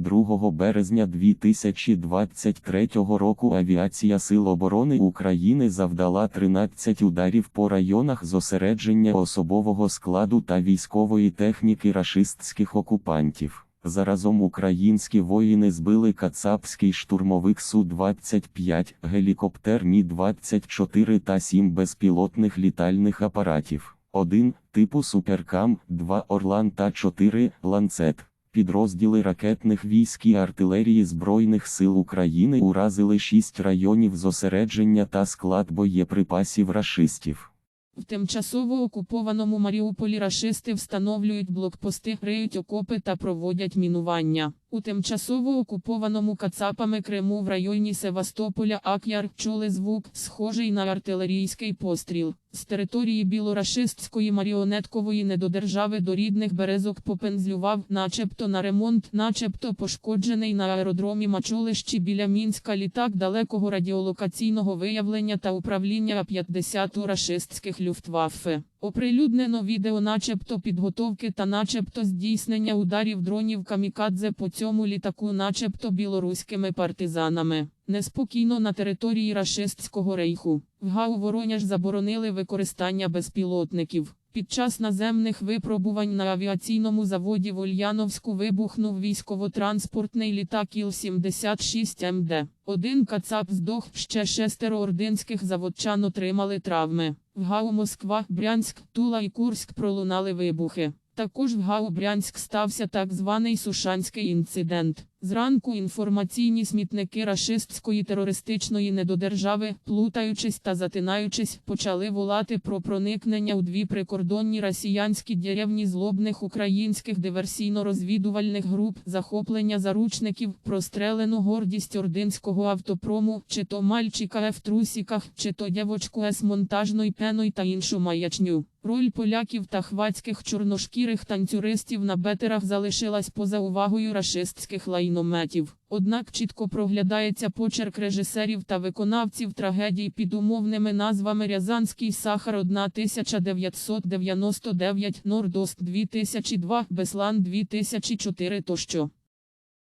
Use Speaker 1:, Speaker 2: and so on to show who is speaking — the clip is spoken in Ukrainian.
Speaker 1: 2 березня 2023 року Авіація Сил оборони України завдала 13 ударів по районах зосередження особового складу та військової техніки рашистських окупантів. Заразом українські воїни збили кацапський штурмовик Су-25, гелікоптер Мі-24 та 7 безпілотних літальних апаратів. 1 типу Суперкам, 2 Орлан та 4 Ланцет. Підрозділи ракетних військ і артилерії Збройних сил України уразили шість районів зосередження та склад боєприпасів рашистів.
Speaker 2: В тимчасово окупованому Маріуполі рашисти встановлюють блокпости, греють окопи та проводять мінування. У тимчасово окупованому Кацапами Криму в районі Севастополя Ак'яр чули звук, схожий на артилерійський постріл. З території білорашистської маріонеткової недодержави до рідних березок попензлював, начебто на ремонт, начебто пошкоджений на аеродромі Мачулищі біля Мінська літак далекого радіолокаційного виявлення та управління А-50 рашистських люфтваффе. Оприлюднено відео начебто підготовки та начебто здійснення ударів дронів камікадзе по цьому літаку начебто білоруськими партизанами. Неспокійно на території рашистського рейху. В ГАУ Вороняж заборонили використання безпілотників. Під час наземних випробувань на авіаційному заводі в Ульяновську вибухнув військово-транспортний літак Іл-76МД. Один кацап здох, ще шестеро ординських заводчан отримали травми. В ГАУ Москва, Брянськ, Тула і Курськ пролунали вибухи. Також в ГАУ Брянськ стався так званий Сушанський інцидент. Зранку інформаційні смітники рашистської терористичної недодержави, плутаючись та затинаючись, почали волати про проникнення у дві прикордонні росіянські деревні злобних українських диверсійно-розвідувальних груп, захоплення заручників, прострелену гордість ординського автопрому, чи то мальчика в трусіках, чи то дівочку з монтажною пеною та іншу маячню. Роль поляків та хвацьких чорношкірих танцюристів на бетерах залишилась поза увагою рашистських лайнометів. Однак чітко проглядається почерк режисерів та виконавців трагедій під умовними назвами Рязанський Сахар 1999, Нордост 2002, Беслан 2004 тощо.